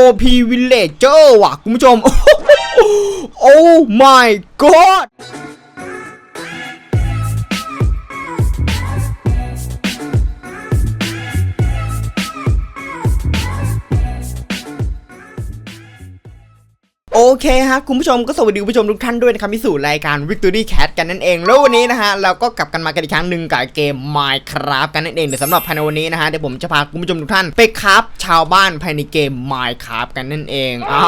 OP Villager ว่ะคุณผู้ชม Oh my god โอเคฮะคุณผู้ชมก็สวัสดีคุณผู้ชมทุกท่านด้วยนะครับที่สู่รายการ Victory Cat กันนั่นเอง แล้ววันนี้นะฮะเราก็กลับกันมากันอีกครั้งหนึ่งกับเกม Minecraft กันนั่นเองเดี๋ยวสำหรับภายในวันนี้นะฮะเดี๋ยวผมจะพาคุณผู้ชมทุกท่านไปคราฟชาวบ้านภายในเกม Minecraft กันนั่นเองอ่า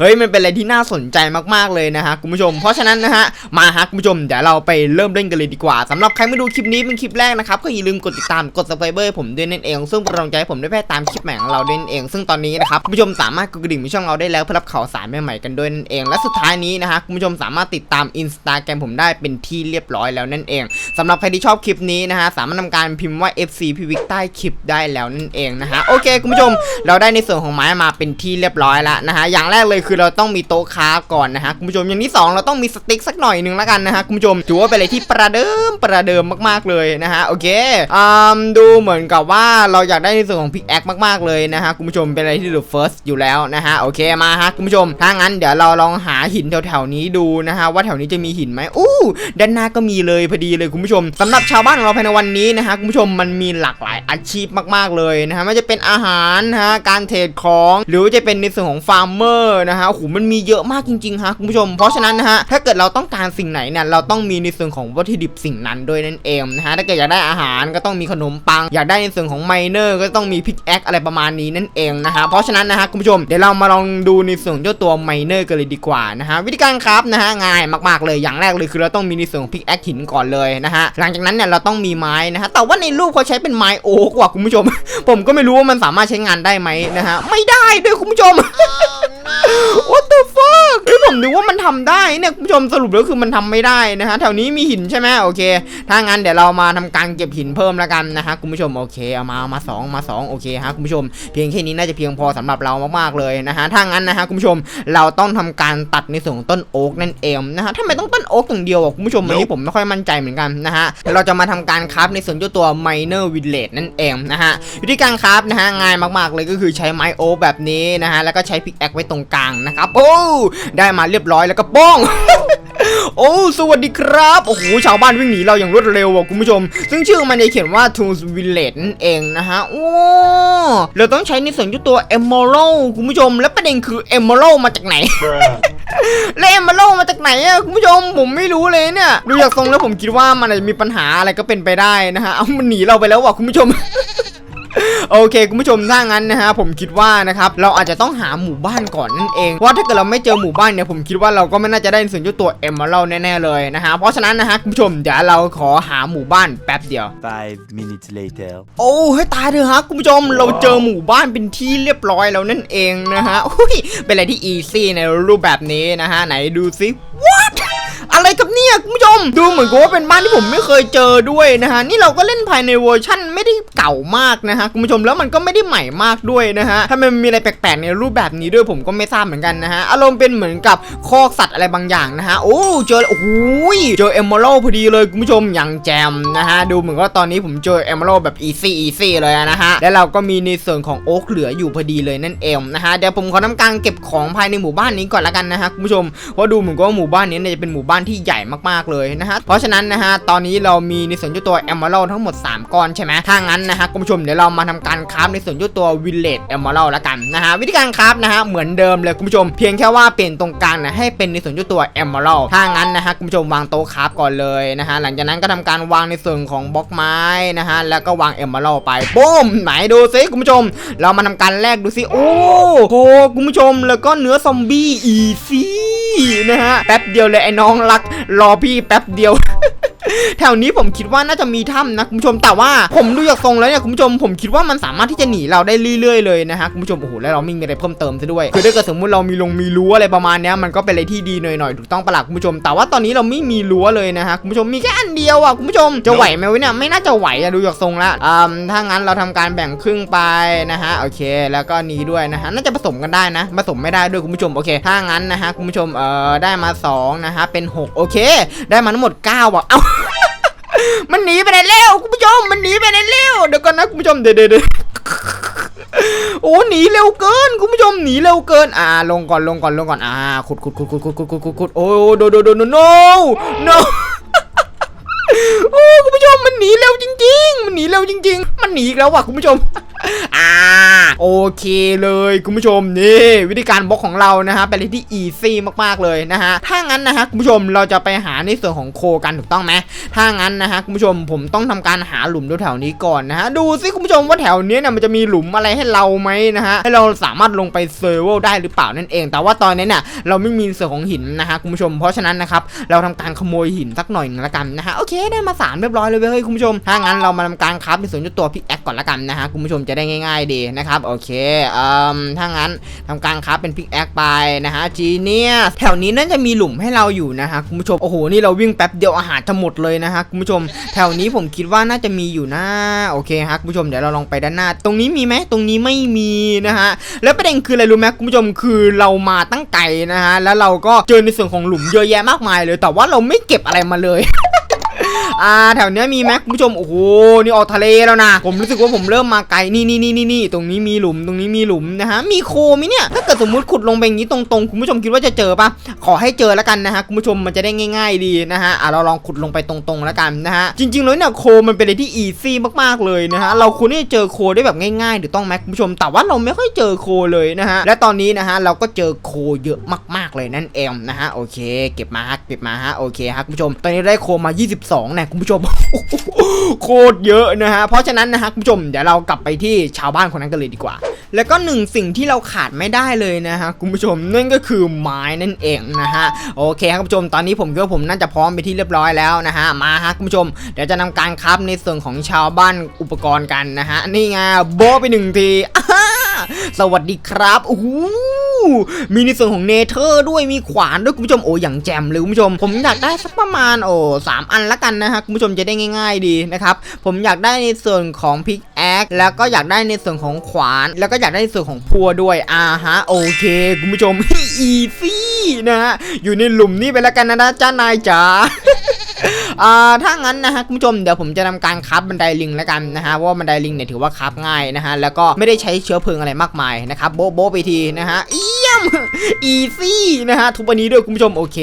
เฮ้ยมันเป็นอะไรที่น่าสนใจมากๆเลยนะฮะคุณผู้ชม เพราะฉะนั้นนะฮะมาฮะคุณผู้ชมเดี๋ยวเราไปเริ่มเล่นกันเลยดีกว่าสำหรับใครไม่ดูคลิปนี้เป็นคลิปแรกนะครับก็อย่าลืมกดติดตามกด subscribe ให้ผมด้วยนั่นเอง ซึ่งเป็นกำลังใจให้ผมได้ไปตามคลิปใหม่ของเราด้วยนั่นเอง ซึ่งตอนนี้นะครับคุณผู้ชมสามารถกดกระดิ่งในช่องเราได้แล้วเพื่อรับข่าวสารใหม่ๆกันด้วยนั่นเอง และสุดท้ายนี้นะฮะคุณผู้ชมสามารถติดตามอินสตาแกรมผมได้เป็นที่เรียบร้อยแล้วนั่นเอง สำหรับใครที่ชอบคลิปนี้นะฮะสามารถทำการพิมพ์ว่า FC พิวิกใต้คลิปได้แล้วนั่นเองนะฮะโอเคคุณผู้ชม เราได้ในส่วนของไม้มาเป็นที่เรียบร้อยแล้วนะฮะอย่างแรกเลยคือเราต้องมีโต๊ะค้าฟก่อนนะฮะคุณผู้ชมอย่างที่สองเราต้องมีสติ๊กสักหน่อยหนึ่งแล้วกันนะฮะคุณผู้ชมถือว่าเป็นอะไรที่ประเดิมประเดิมมากๆเลยนะฮะโอเคอืมดูเหมือนกับว่าเราอยากได้ในส่วนของพิกแอคมากๆเลยนะฮะคุณผู้ชมเป็นอะไรที่ the first อยู่แล้วนะฮะโอเคมาฮะคุณผู้ชมถ้างั้นเดี๋ยวเราลองหาหินแถวๆนี้ดูนะฮะว่าแถวนี้จะมีหินไหมอู้ด้านหน้าก็มีเลยพอดีเลยคุณผู้ชมสำหรับชาวบ้านของเราภายในวันนี้นะฮะคุณผู้ชมมันมีหลากหลายอาชีพมาก ๆเลยนะฮะไม่จะเป็นอาหารนะฮะการเทรดของ หรือจะเป็นในส่วนของฟาร์มเมอร์นะฮะโอ้โหมันมีเยอะมากจริงๆฮะคุณผู้ชม เพราะฉะนั้นนะฮะถ้าเกิดเราต้องการสิ่งไหนเนี่ยเราต้องมีในส่วนของวัตถุดิบสิ่งนั้นโดยนั่นเองนะฮะถ้าเกิดอยากได้อาหารก็ต้องมีขนมปัง อยากได้ในส่วนของไมเนอร์ก็ต้องมีพิกแอคอะไรประมาณนี้นั่นเองนะฮะเพราะฉะนั้นนะฮะคุณผู้ชมเดี๋ยวเรามาลองดูในส่วนของเจ้าตัวไมเนอร์กันเลยดีกว่านะฮะวิธีการครับนะฮะง่ายมากๆเลยอย่างแรกเลยคือเราต้องมีในส่วนของพิกแอคหินก่อนเลยนะฮะหลังจากนั้นเนี่ยเราต้องมีไม้นะฮะแต่ว่าในรูปเขาใช้เป็นไม้โอ๊กว่ะคุณผู้ชม ผมก็ไม่รู้ว่ามันสามารถใช้งานได้ไหมนะฮะไม่ได้ด้วยคุณผู้ชม What the fuck คือผมนึกว่ามันทำได้เนี่ยคุณผู้ชมสรุปแล้วคือมันทำไม่ได้นะฮะแถวนี้มีหินใช่ไหมโอเค ถ้างั้นเดี๋ยวเรามาทำการเก็บหินเพิ่มแล้วกันนะฮะคุณผู้ชมโอเคเอามาเอามาสองมาสองโอเคฮะคุณผู้ชม เพียงแค่นี้น่าจะเพียงพอสำหรับเรามากๆเลยนะฮะถ้างั้นนะฮะคุณผู้ชมเราต้องทำการตัดในส่วนของต้นโอ๊กนั่นเองนะฮะทำไมต้องต้นโอ๊กอย่างเดียวอะคุณผู้ชมอันนี้ผมไม่ค่อยมั่นใจเหมือนกันนะฮะเดี๋ยวเราจะมาทำการคราฟในส่วนเจ้าตัว Miner Village นั่นเองนะฮะวิธีการคราฟนะฮะง่ายมากๆเลยก็คือใช้ไม้โอ๊กแบบนี้นะฮะแล้วก็ใช้พิกแอคไว้ตรงกลางนะครับ โอ้ ได้มาเรียบร้อยแล้วก็ป้งโอ้ สวัสดีครับ โอ้โห ชาวบ้านวิ่งหนีเราอย่างรวดเร็วอะคุณผู้ชม ซึ่งชื่อมันเนี่ยเขียนว่า Tools Village นั่นเองนะฮะ โอ้ เราต้องใช้ในส่วนที่ตัว Emerald คุณผู้ชม แล้วประเด็นคือ Emerald มาจากไหน แล้ว Emerald มาจากไหนอะคุณผู้ชม ผมไม่รู้เลยเนี่ย ดูจากทรงแล้วผมคิดว่ามันอาจจะมีปัญหาอะไรก็เป็นไปได้นะฮะ เอามันหนีเราไปแล้วว่ะคุณผู้ชม โอเคคุณผู้ชมถ้างั้นนะฮะผมคิดว่านะครับเราอาจจะต้องหาหมู่บ้านก่อนนั่นเองเพราะถ้าเกิดเราไม่เจอหมู่บ้านเนี่ยผมคิดว่าเราก็ไม่น่าจะได้ส่วนเจ้าตัวเอ็มเมอรัลแน่ๆเลยนะฮะเพราะฉะนั้นนะฮะคุณผู้ชมเดี๋ยวเราขอหาหมู่บ้านแป๊บเดียว Five minutes later. โอ้ให้ตายเถอะฮะคุณผู้ชมเราเจอหมู่บ้านเป็นที่เรียบร้อยแล้วนั่นเองนะฮะอุ้ยเป็นอะไรที่อีซี่ในรูปแบบนี้นะฮะไหนดูซิ what อะไรกับเนี่ยคุณผู้ชม ดูเหมือนกับว่าเป็นบ้านที่ผมไม่เคยเจอด้วยนะฮะนี่เราก็เล่นภายในเวอร์ชั่นไม่ได้เก่ามากนะฮะคุณผู้ชมแล้วมันก็ไม่ได้ใหม่มากด้วยนะฮะถ้ามันมีอะไรแปลกๆในรูปแบบนี้ด้วยผมก็ไม่ทราบเหมือนกันนะฮะอารมณ์เป็นเหมือนกับคอกสัตว์อะไรบางอย่างนะฮะโอ้เจอโอ้โหเจอเอมเมอรัลพอดีเลยคุณผู้ชมอย่างแจมนะฮะดูเหมือนว่าตอนนี้ผมเจอเอมเมอรัลแบบอีซี่อีซี่เลยนะฮะแล้วเราก็มีในส่วนของโอ๊กเหลืออยู่พอดีเลยนั่นเองนะฮะเดี๋ยวผมขอทำการเก็บของภายในหมู่บ้านนี้ก่อนละกันนะฮะคุณผู้ชมเพราะดูเหมือนกับว่าหมู่บ้านนี้เนี่ยจะเป็นหมู่บ้านที่ใหญ่มากๆเลยนะฮะเพราะฉะนั้นนะฮะตอนนี้เรามีในส่วนเจ้าตัวเอมเมอรัลทั้งหมด 3 ก้อนใช่ไหมถ้างั้นนะฮะคุณผู้ชมเดี๋ยวเรามาทำการคราฟในส่วนเจ้าตัววิลเลจเอมเมอรัลละกันนะฮะวิธีการคราฟนะฮะเหมือนเดิมเลยคุณผู้ชมเพียงแค่ว่าเปลี่ยนตรงกลางนะให้เป็นในส่วนเจ้าตัวเอมเมอรัลถ้างั้นนะฮะคุณผู้ชมวางโต๊ะคราฟก่อนเลยนะฮะหลังจากนั้นก็ทำการวางในส่วนของบล็อกไม้นะฮะแล้วก็วางเอมเมอรัลไปปุ้มไหนดูซิคุณผู้ชม เรามาทำการแลกดูซิโอ้โหคุณผู้ชมแล้วก็เนื้อซอมบี้อีซี่ นะฮะแป๊บเดียวเลยไอ้น้องรัก รอพี่แป๊บเดียว แถวนี้ผมคิดว่าน่าจะมีถ้ำนะคุณผู้ชมแต่ว่าผมดูจากทรงแล้วเนี่ยคุณผู้ชมผมคิดว่ามันสามารถที่จะหนีเราได้เรื่อยๆเลยนะฮะคุณผู้ชมโอ้โหแล้วเราไม่มีอะไรเพิ่มเติมซะด้วยคือถ้าเกิดสมมติเรามีลงมีรั้วอะไรประมาณเนี้ยมันก็เป็นอะไรที่ดีหน่อยๆถูกต้องปะล่ะคุณผู้ชม แต่ว่าตอนนี้เราไม่มีรั้วเลยนะฮะคุณผู้ชมมีแค่อันเดียวอะคุณผู้ชมจะไหวไหมวะเนี่ยไม่น่าจะไหวอะดูจากทรงละอืมถ้างั้นเราทำการแบ่งครึ่งไปนะฮะโอเค แล้วก็นี้ด้วยนะฮะน่าจะผสมกันได้นะผสมไม่ได้ด้วยคุณผู้ชมโอเคถ้างั้นนะฮะคุณผู้ชมเอ่อได้มาสองนะฮะเป็นหกโอเค ได้มาทั้งหมดเก้าอะเอ้า มันหนีไปไหนแล้วคุณผู้ชมมันหนีไปไหนแล้วเดี๋ยวก่อนนะคุณผู้ชมเดี๋ยวเดี๋ยวโอ้หนีเร็วเกินคุณผู้ชมหนีเร็วเกิน อ่า ลงก่อนลงก่อนลงก่อนอ่าขุดขุดขุดขุดขุดขุดขุดขุดขุดโอ้โดโดโดโนโนโนโอ้คุณผู้ชมมันหนีเร็วจริง ๆ มันหนีเร็วจริง ๆ มันหนีอีกแล้วว่ะคุณผู้ชมอ่าโอเคเลยคุณผู้ชมนี่วิธีการบล็อกของเรานะฮะเป็นอะไรที่อีซี่มากๆเลยนะฮะถ้างั้นนะฮะคุณผู้ชมเราจะไปหาในส่วนของโคกันถูกต้องไหมถ้างั้นนะฮะคุณผู้ชมผมต้องทำการหาหลุมแถวนี้ก่อนนะฮะดูสิคุณผู้ชมว่าแถวเนี้ยเนี่ยมันจะมีหลุมอะไรให้เราไหมนะฮะให้เราสามารถลงไปเซอร์เวลได้หรือเปล่านั่นเอง แต่ว่าตอนนี้เนี่ยเราไม่มีส่วนของหินนะฮะคุณผู้ชม เพราะฉะนั้นนะครับเราทำการขโมยหินสักหน่อยนึงละกันนะฮะโอเคได้มาสามเรียบร้อยเลยเว้ยคุณผู้ชมถ้างั้นเรามาทำการคราฟในส่วนตัวพิกแอคก่อนละกันนะฮะคุณผู้ชมจะได้ง่าย ๆดีนะครับโอเคเอ่อถ้างั้นทำการคราฟเป็นพิกแอคไปนะฮะจีเนียสแถวนี้น่าจะมีหลุมให้เราอยู่นะฮะคุณผู้ชมโอ้โหนี่เราวิ่งแป๊บเดียวอาหารจะหมดเลยนะฮะคุณผู้ชม แถวนี้ผมคิดว่าน่าจะมีอยู่นะโอเคฮะคุณผู้ชมเดี๋ยวเราลองไปด้านหน้า ตรงนี้มีไหมตรงนี้ไม่มีนะฮะแล้วประเด็นคืออะไรรู้ไหมคุณผู้ชมคือเรามาตั้งไกลนะฮะแล้วเราก็เจอในส่วนของหลุมเยอะแยะมากมายเลย แต่ว่าเราไม่เก็บอะไรมาเลย อ่าแถวเนี้ยมีไหมคุณผู้ชมโอ้โหนี่ออกทะเลแล้วนะผมรู้สึกว่าผมเริ่มมาไกลนี่นี่นี่นี่นี่ตรงนี้มีหลุมตรงนี้มีหลุมนะฮะมีโคไหมเนี่ยถ้าเกิดสมมุติขุดลงไปอย่างนี้ตรงๆคุณผู้ชมคิดว่าจะเจอปะขอให้เจอแล้วกันนะฮะคุณผู้ชมมันจะได้ง่าย ๆ ดีนะฮะอะเราลองขุดลงไปตรงๆแล้วกันนะฮะจริงๆแล้วเนี่ยโคมันเป็นอะไรที่อีซี่มากๆเลยนะฮะเราควรที่จะเจอโคได้แบบง่ายๆถูกต้องไหมคุณผู้ชม แต่ว่าเราไม่ค่อยเจอโคเลยนะฮะและตอนนี้นะฮะเราก็เจอโคเยอะมากๆเลยนั่นเองนะฮะโอเค เก็บมาฮะเก็บมาฮะโอเคฮะคุณผู้ชม ตอนนี้ได้โคมา 22เนี่ยคุณผู้ชมโคตรเยอะนะฮะเพราะฉะนั้นนะฮะคุณผู้ชมเดี๋ยวเรากลับไปที่ชาวบ้านคนนั้นกันเลยดีกว่า แล้วก็หนึ่งสิ่งที่เราขาดไม่ได้เลยนะฮะคุณผู้ชมนั่นก็คือไม้นั่นเองนะฮะโอเคครับคุณผู้ชมตอนนี้ผมคิดว่าผมน่าจะพร้อมไปที่เรียบร้อยแล้วนะฮะมาฮะคุณผู้ชมเดี๋ยวจะนำการครับในส่วนของชาวบ้านอุปกรณ์กันนะฮะนี่ไงโบไปหนึ่งทีสวัสดีครับโอ้ มีในส่วนของเนเธอร์ด้วยมีขวานด้วยคุณผู้ชมโอ้อย่างแจ่มเลยคุณผู้ชม ผมอยากได้สักประมาณโอ้สามอันละกันนะฮะคุณผู้ชมจะได้ง่าย ๆดีนะครับผมอยากได้ในส่วนของพิกแอคแล้วก็อยากได้ในส่วนของขวาน แล้วก็อยากได้ในส่วนของพัวด้วยอ่าฮะโอเคคุณผู้ชมอีซี่นะฮะอยู่ในหลุมนี้ไปแล้วกันนะนะจ้านายจ๋า อ่าถ้างั้นนะฮะคุณผู้ชมเดี๋ยวผมจะทำการคับบันไดลิงแล้วกันนะฮะว่าบันไดลิงเนี่ยถือว่าคับง่ายนะฮะแล้วก็ไม่ได้ใช้เชื้อเพลิงอะไรมากมายนะครับโบะโบะไปทีนะฮะเยี่ยม อีซี่นะฮะทุกวันนี้ด้วยคุณผู้ชมโอเค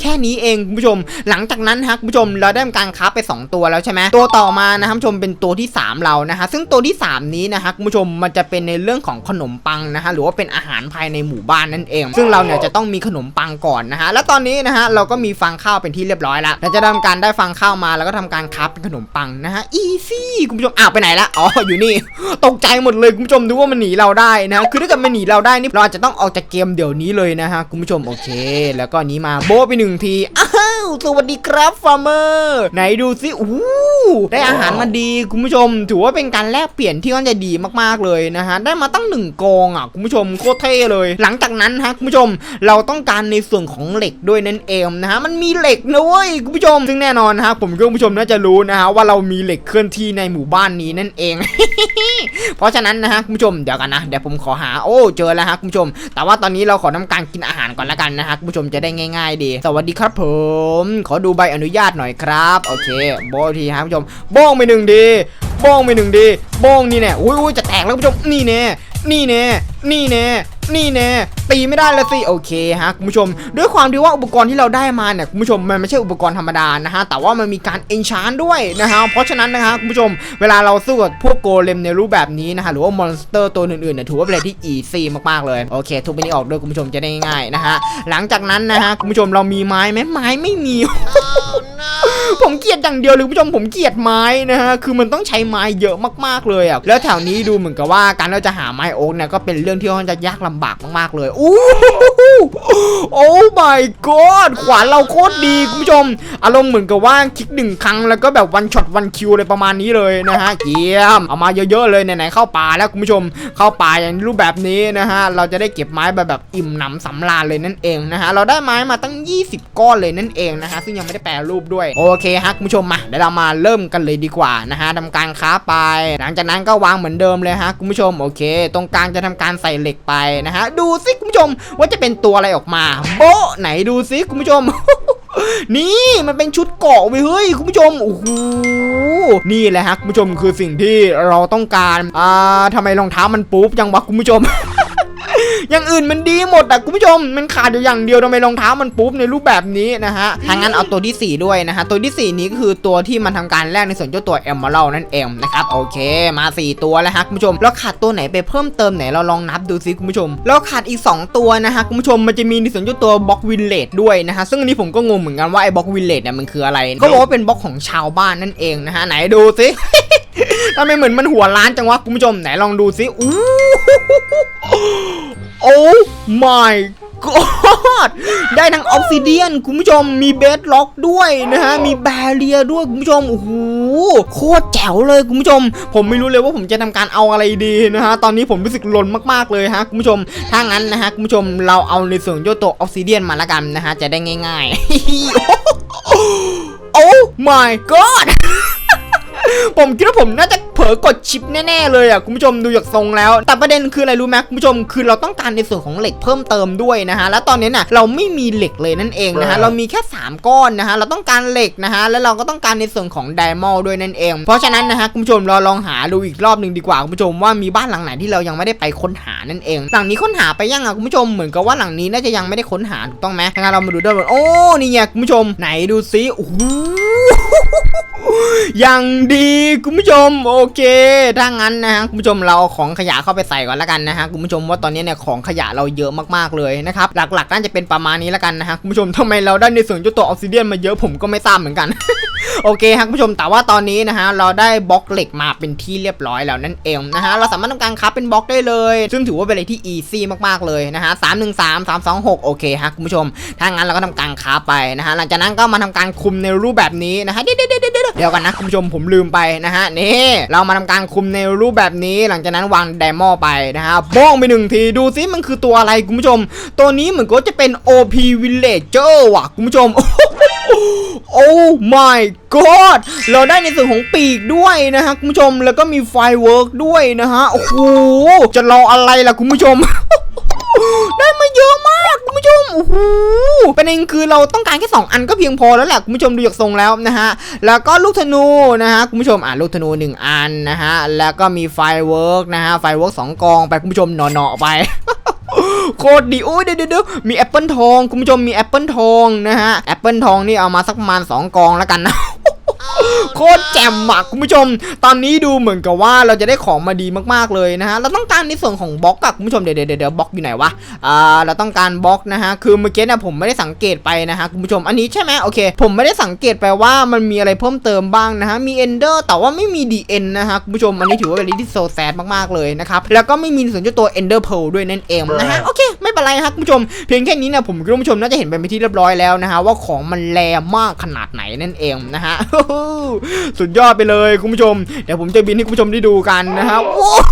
แค่นี้เองคุณผู้ชม หลังจากนั้นฮะคุณผู้ชมเราได้ทำการคับไป 2 ตัวแล้วใช่ไหมตัวต่อมานะครับชมเป็นตัวที่ 3 เรานะฮะซึ่งตัวที่ 3 นี้นะฮะคุณผู้ชมมันจะเป็นในเรื่องของขนมปังนะฮะหรือว่าเป็นอาหารภายในหมู่บ้านนั่นเอง ซึ่งเราเนี่ยจะต้องมีขนมปังก่อนนะฮะแล้วตอนนี้นะฮะเราก็มีฟางข้าวเป็นที่เรียบร้อยแล้วเราจะทำการได้ฟางข้าวมาแล้วก็ทำการคับเป็นขนมปังนะฮะอีซี่คุณผู้ชมอ้าวไปไหนละอ๋ออยู่นี่ ตกใจหมดเลยคุณผู้ชมดูว่ามันหนีเราได้นะคือถ้าเกิดมันหนีเราได้นี่เราอาจจะต้องออกจากเกมเดี๋ยวนี้เลยนะฮะคุณผู้ชมโอเค แล้วก็นี้มาโบไปหนึ่งทีอ้า สวัสดีครับฟาร์เมอร์ไหนดูซิอู้ได้อาหารมาดีคุณผู้ชม ถือว่าเป็นการแลกเปลี่ยนที่ค่อนจะดีมากๆเลยนะฮะได้มาตั้งหนึ่งกองอะคุณผู้ชมโคตรเท่เลย หลังจากนั้นฮะคุณผู้ชมเราต้องการในส่วนของเหล็กด้วยนั่นเองนะฮะมันมีเหล็กนะเว้ยคุณผู้ชม ซึ่งแน่นอนนะฮะผมก็คุณผู้ชมน่าจะรู้นะฮะว่าเรามีเหล็กเคลื่อนที่ในหมู่บ้านนี้นั่นเอง เพราะฉะนั้นนะฮะคุณผู้ชมเดี๋ยวกันนะเดี๋ยวผมขอหาโอ้เจอแล้วฮะคุณผู้ชม แต่ว่าตอนนี้เราขอทำการกินอาหารก่อนละกันนะฮะคุณผู้ชมจะได้ง่าย ๆ ดี สวัสดีครับผมขอดูใบอนุญาตหน่อยครับ โอเคโบะทีฮะคุณผู้ชมบ้องไปหนึ่งดีบ้องไปหนึ่งดีบ้องนี่แน่อุ้ยอุ้ยจะแตกแล้วคุณผู้ชมนี่แน่นี่แน่ นี่แน่นี่แน่ตีไม่ได้เลยสิโอเคฮะคุณผู้ชม ด้วยความที่ว่าอุปกรณ์ที่เราได้มาเนี่ยคุณผู้ชมมันไม่ใช่อุปกรณ์ธรรมดานะฮะแต่ว่ามันมีการเอนชานด้วยนะฮะเพราะฉะนั้นนะฮะคุณผู้ชมเวลาเราสู้กับพวกโกเลมในรูปแบบนี้นะฮะหรือว่ามอนสเตอร์ตัวอื่นๆเนี่ยถือว่าเป็นอะไรที่อีซี่มากๆเลยโอเค ทุบไปนี้ออกด้วยคุณผู้ชมจะได้ง่ายนะฮะหลังจากนั้นนะฮะคุณผู้ชมเรามีไม้ไหมไม้ไม่มีผมเกลียดอย่างเดียวเลยคุณผู้ชมผมเกลียดไม้นะฮะคือมันต้องใช้ไม้เยอะมากๆเลยอะแล้วแถวนี้ดูเหมือนกับว่าการเราจะหาไม้โอ๊กเนี่ยก็เป็นเรื่องื่องที่ค่อนข้างจะยากลำบากมากๆเลยอู้ โอ้ my god ขวานเราโคตรดีคุณผู้ชม อารมณ์เหมือนกับว่าคลิกหนึ่งครั้งแล้วก็แบบวันช็อตวันคิวอะไรประมาณนี้เลยนะฮะเยี่ยมเอามาเยอะๆเลยไหนๆเข้าป่าแล้วคุณผู้ชม เข้าป่าอย่างรูปแบบนี้นะฮะเราจะได้เก็บไม้แบบแบบอิ่มหนำสำราญเลยนั่นเองนะฮะเราได้ไม้มาตั้ง 20 ก้อนเลยนั่นเองนะฮะซึ่งยังไม่ได้แปรรูปด้วยโอเคฮะคุณผู้ชมมาเดี๋ยวเรามาเริ่มกันเลยดีกว่านะฮะทำการค้าไป หลังจากนั้นก็วางเหมือนเดิมเลยฮะคุณผู้ชมโอเค ตรงกลางจะทำการใส่เหล็กไปนะฮะดูสิคุณผู้ชมว่าจะเป็นตัวอะไรออกมาโบะไหนดูสิคุณผู้ชม นี่มันเป็นชุดเกาะเว้ยเฮ้ยคุณผู้ชมโอ้โหนี่แหละฮะคุณผู้ชมคือสิ่งที่เราต้องการอ่าทำไมรองเท้ามันปุ๊บยังวะคุณผู้ชม อย่างอื่นมันดีหมดอะคุณผู้ชมมันขาดอยู่อย่างเดียวทำไมรองเท้ามันปุ๊บในรูปแบบนี้นะฮะทางนั้นเอาตัวที่ 4 ด้วยนะฮะตัวที่ 4 นี้ก็คือตัวที่มันทำการแลกในส่วนเจ้าตัวเอมเมอรัลนั่นเองนะครับโอเคมา 4 ตัวแล้วฮะคุณผู้ชมแล้วขาดตัวไหนไปเพิ่มเติมไหนเราลองนับดูซิคุณผู้ชมแล้วขาดอีก 2 ตัวนะฮะคุณผู้ชมมันจะมีในส่วนเจ้าตัวบล็อกวินเลดด้วยนะฮะซึ่งอันนี้ผมก็งงเหมือนกันว่าไอ้บล็อกวินเลดเนี่ยมันคืออะไรก็บอกว่าเป็นบล็อกของชาวบ้านนั่นเองนะฮะไหนดูซิทำไมเหมือนมันหัวล้านจังวะคุณผู้ชมไหนลองดูซิอู้ โอ้ my god ได้ทั้งออ s ซิเดียนคุณผู้ชมมีเบสล็อกด้วยนะฮะ มีแบเรียด้วยคุณผู้ชม โอ้โห โคตรแจ๋วเลยคุณผู้ชม ผมไม่รู้เลยว่าผมจะทำการเอาอะไรดีนะฮะ ตอนนี้ผมรู้สึกหลนมากๆเลยฮะคุณผู้ชม ถ้างั้นนะฮะคุณผู้ชมเราเอาในส่วนเจ้าตัวออ s ซิเดียนมาละกันนะฮะ จะได้ง่ายๆ โอ้ my god ผมคิดว่าผมน่าจะ ลอกดชิปแน่ๆเลยอะคุณผู้ชมดูจากทรงแล้ว แต่ประเด็นคืออะไรรู้ไหมคุณผู้ชมคือเราต้องการในส่วนของเหล็กเพิ่มเติมด้วยนะฮะแล้วตอนนี้น่ะเราไม่มีเหล็กเลยนั่นเองนะฮะเรามีแค่ 3 ก้อนนะฮะเราต้องการเหล็กนะฮะแล้วเราก็ต้องการในส่วนของไดมอลด้วยนั่นเอง เพราะฉะนั้นนะฮะคุณผู้ชมเราลองหาดูอีกรอบหนึ่งดีกว่าคุณผู้ชมว่ามีบ้านหลังไหนที่เรายังไม่ได้ไปค้นหานั่นเองหลังนี้ค้นหาไปยังอะคุณผู้ชมเหมือนกับว่าหลังนี้น่าจะยังไม่ได้ค้นหาถูกต้องไหมงั้นเรามาดูด้วยว่าโอ้นี่ไงคุณผู้ชมไหนดูซิโอ้โห อย่างดีคุณผู้ชมโอเค ถ้างั้นนะฮะคุณผู้ชมเราเอาของขยะเข้าไปใส่ก่อนละกันนะฮะคุณผู้ชมว่าตอนนี้เนี่ยของขยะเราเยอะมากๆเลยนะครับหลักๆน่าจะเป็นประมาณนี้ละกันนะฮะคุณผู้ชมทำไมเราได้ในส่วนเจ้าตัวออกซิเดียนมาเยอะผมก็ไม่ทราบเหมือนกัน โอเคครับคุณผู้ชมแต่ว่าตอนนี้นะฮะเราได้บล็อกเหล็กมาเป็นที่เรียบร้อยแล้วนั่นเองนะฮะเราสามารถทำการคับเป็นบล็อกได้เลย ซึ่งถือว่าเป็นอะไรที่อีซี่มากๆเลยนะฮะสามหนึ่งสามสามสองหกโอเคฮะคุณผู้ชม ถ้างั้นเราก็ทำการคับไปนะฮะหลังจากนั้นก็มาทำการคุมในรูปแบบนี้นะฮะเดี๋ยวเดี๋ยวเดี๋ยวเดี๋ยวเดี๋ยวกันนะคุณผู้ชมผมลืมไปนะฮะนี่เรามาทำการคุมในรูปแบบนี้ หลังจากนั้นวางไดมอไปนะฮะบ้องไปหนึ่งทีดูซิมันคือตัวอะไรคุณผู้ชม ตัวนี้เหมือนก็จะเป็น OP Villager ว่ะคุณผู้ชม โอ้ my god เราได้ในส่วนของปีกด้วยนะฮะคุณผู้ชมแล้วก็มีไฟเวิร์กด้วยนะฮะโอ้โหจะรออะไรล่ะคุณผู้ชม ได้มาเยอะมากคุณผู้ชมโอ้โหประเด็นคือเราต้องการแค่ 2 อันก็เพียงพอแล้วแหละคุณผู้ชมดูจากทรงแล้วนะฮะแล้วก็ลูกธนูนะฮะคุณผู้ชมอะลูกธนู 1 อันนะฮะแล้วก็มีไฟเวิร์กนะฮะไฟเวิร์กสองกองไปคุณผู้ชมหนอๆไป โคตรดีโอ้ยเดี๋ยวเดี๋ยวมีแอปเปิลทอง คุณผู้ชมมีแอปเปิลทองนะฮะแอปเปิลทองนี่เอามาสักประมาณ2กองแล้วกันนะ โคตรแจ่มอะคุณผู้ชม ตอนนี้ดูเหมือนกับว่าเราจะได้ของมาดีมากๆเลยนะฮะ เราต้องการในส่วนของบล็อกอะคุณผู้ชมเดี๋ยวเดี๋ยวเดี๋ยวบล็อกอยู่ไหนวะ อ่า เราต้องการบล็อกนะฮะ คือเมื่อกี้เนี่ยผมไม่ได้สังเกตไปนะฮะคุณผู้ชม อันนี้ใช่ไหมโอเค ผมไม่ได้สังเกตไปว่ามันมีอะไรเพิ่มเติมบ้างนะฮะ มีเอนเดอร์แต่ว่าไม่มี DN นะฮะคุณผู้ชม อันนี้ถือว่าเป็นอะไรที่โซแซดมากๆเลยนะครับ แล้วก็ไม่มีในส่วนเจ้าตัว Ender Pearl ด้วยนั่นเองนะฮะ โอเค ไม่เป็นไรครับคุณผู้ชม เพียงแค่นี้เนี่ยผมคิดว่าคุณผู้ชมน่าจะเห็นไปเป็นที่เรียบร้อยแล้วนะฮะว่าของมันแรงมากขนาดไหนนั่นเองนะฮะสุดยอดไปเลยคุณผู้ชม เดี๋ยวผมจะบินให้คุณผู้ชมได้ดูกันนะฮะว้าว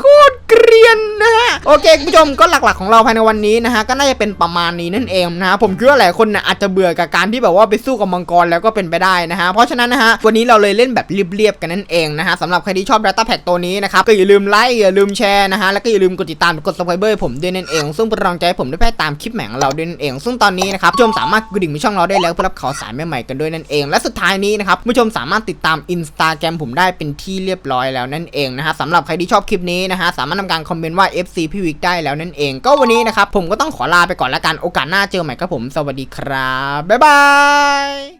โคตร รียนนะฮะโอเคคุณผู้ชมก็หลักๆของเราภายในวันนี้นะฮะก็น่าจะเป็นประมาณนี้นั่นเองนะฮะผมคิดว่าหลายคนนี่ยอาจจะเบื่อกับการที่แบบว่าไปสู้กับมังกรแล้วก็เป็นไปได้นะฮะเพราะฉะนั้นนะฮะวันนี้เราเลยเล่นแบบเรียบๆกันนั่นเองนะฮะสำหรับใครที่ชอบ Data Pack ตัวนี้นะครับก็อย่าลืมไลค์อย่าลืมแชร์นะฮะแล้วก็อย่าลืมกดติดตามกด subscribe ผมด้วยนั่นเอง ซึ่งเป็นกำลังใจผมได้แพร่ตามคลิปแหม่งเราด้วยนั่นเอง ซึ่งตอนนี้นะครับผู้ชมสามารถกดดิ่งไปช่องเราได้แล้วเพื่อรับข่าวสารใหม่ๆกันด้วยนั่นเอง และสุดท้ายนี้นะครับผู้ชมสามารถติดตาม Instagram ผมได้เป็นที่เรียบร้อยแล้วนั่นเองนะฮะสำหรับใครที่ชอบคลิปนี้นะฮะสามารถทำการคอมเมนต์ว่า FC พี่วิกได้แล้วนั่นเอง ก็วันนี้นะครับผมก็ต้องขอลาไปก่อนละกันโอกาสหน้าเจอใหม่ครับผมสวัสดีครับบ๊ายบาย